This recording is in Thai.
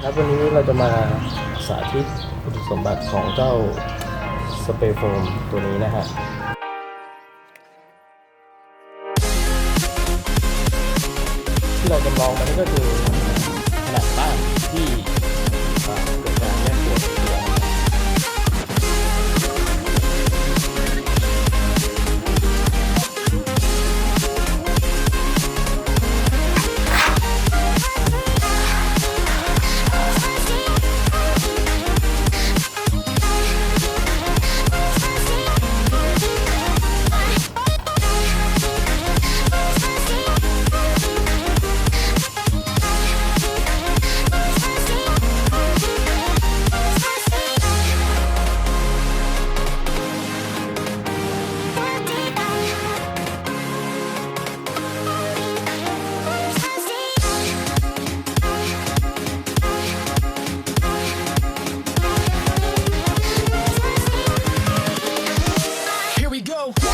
ครับวันนี้เราจะมาสาธิตคุณสมบัติของเจ้าสเปรย์โฟมตัวนี้นะฮะที่เราจะลองมันก็คือขนาดบ้านที่ go.